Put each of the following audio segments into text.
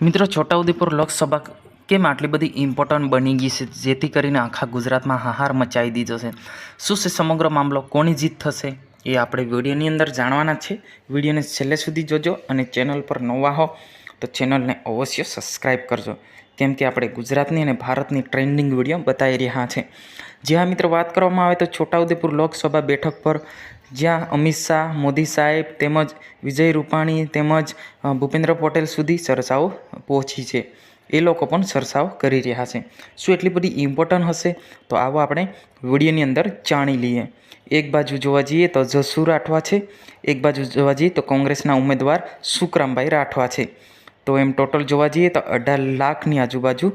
મિત્રો છોટાઉદેપુર લોકસભા કેમ આટલી બધી ઇમ્પોર્ટન્ટ બની ગઈ છે? જેથી કરીને આખા ગુજરાતમાં હાહાર મચાવી દીધો છે. શું છે સમગ્ર મામલો? કોની જીત થશે? એ આપણે વિડીયોની અંદર જાણવાના છે. વિડીયોને છેલ્લે સુધી જોજો અને ચેનલ પર નવા હો તો ચેનલને અવશ્ય સબસ્ક્રાઈબ કરજો. કેમ કે આપણે ગુજરાતની અને ભારતની ટ્રેન્ડિંગ વીડિયો બતાવી રહ્યા છે. જ્યાં મિત્રો વાત કરવામાં આવે તો છોટાઉદેપુર લોકસભા બેઠક પર જ્યાં અમિત શાહ, મોદી સાહેબ તેમજ વિજય રૂપાણી તેમજ ભૂપેન્દ્ર પટેલ સુધી ચર્ચાઓ પહોંચી છે. એ લોકો પણ ચર્ચાઓ કરી રહ્યા છે. શું એટલી બધી ઇમ્પોર્ટન્ટ હશે? તો આવો આપણે વિડીયોની અંદર જાણી લઈએ. એક બાજુ જોવા જઈએ તો જસુ રાઠવા છે. એક બાજુ જોવા જઈએ તો કોંગ્રેસના ઉમેદવાર સુકરામભાઈ રાઠવા છે. તો એમ ટોટલ જોવા જઈએ તો અઢાર લાખની આજુબાજુ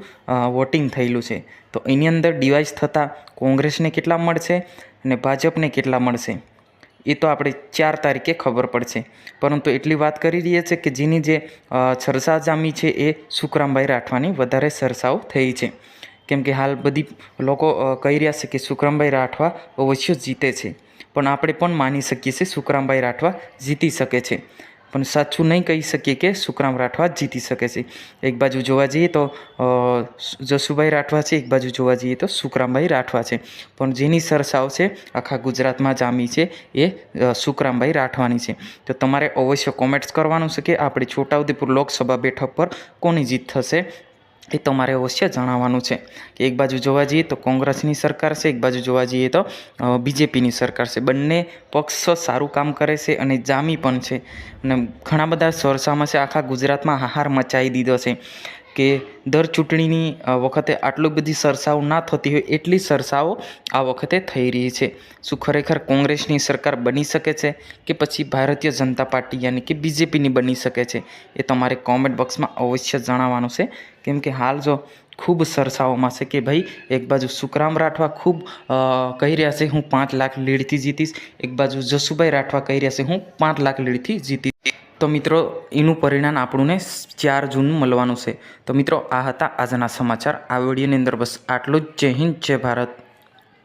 વોટિંગ થયેલું છે. તો એની અંદર ડિવાઇસ થતાં કોંગ્રેસને કેટલા મળશે અને ભાજપને કેટલા મળશે? એ તો આપણે ચાર તારીખે ખબર પડશે. પરંતુ એટલી વાત કરી રહ્યા છે કે જેની જે અ, જામી છે એ સુખરામભાઈ રાઠવાની વધારે સરસાઓ થઈ છે. કેમ કે હાલ બધી લોકો કહી રહ્યા છે કે સુખરામભાઈ રાઠવા અવશ્ય જીતે છે. પણ આપણે પણ માની શકીએ છીએ સુખરામભાઈ રાઠવા જીતી શકે છે. પણ સાચું નહીં કહી શકીએ કે સુખરામ રાઠવા જીતી શકે છે. એક બાજુ જોવા જઈએ તો જસુભાઈ રાઠવા છે, એક બાજુ જોવા જઈએ તો સુખરામભાઈ રાઠવા છે. પણ જેની સરસાવ છે, આખા ગુજરાતમાં જામી છે, એ સુખરામભાઈ રાઠવાની છે. તો તમારે અવશ્ય કોમેન્ટ્સ કરવાનું છે કે આપણી છોટાઉદેપુર લોકસભા બેઠક પર કોની જીત થશે? એ તમારે અવશ્ય જણાવવાનું છે કે એક બાજુ જોવા જઈએ તો કોંગ્રેસની સરકાર છે, એક બાજુ જોવા જઈએ તો બીજેપીની સરકાર છે. બંને પક્ષ સારું કામ કરે છે અને જામી પણ છે. અને ઘણા બધા ચર્ચામાં છે, આખા ગુજરાતમાં હાહાર મચાવી દીધો છે. કે દર ચૂંટણીની વખતે આટલી બધી સરસાઓ ના થતી હોય એટલી સરસાઓ આ વખતે થઈ રહી છે. શું ખરેખર કોંગ્રેસની સરકાર બની શકે છે કે પછી ભારતીય જનતા પાર્ટી યાની કે બીજેપીની બની શકે છે? એ તમારે કોમેન્ટ બોક્સમાં અવશ્ય જણાવવાનું છે. કેમ કે હાલ જો ખૂબ સરસાઓમાં છે કે ભાઈ, એક બાજુ સુખરામ રાઠવા ખૂબ કહી રહ્યા છે, હું પાંચ લાખ લીડથી જીતીશ. એક બાજુ જસુભાઈ રાઠવા કહી રહ્યા છે, હું પાંચ લાખ લીડથી જીતીશ. તો મિત્રો, એનું પરિણામ આપણને ચાર જૂન મળવાનું છે. તો મિત્રો, આ હતા આજના સમાચાર. આ વિડીયોની અંદર બસ આટલું જ. જય હિન્દ, જય ભારત.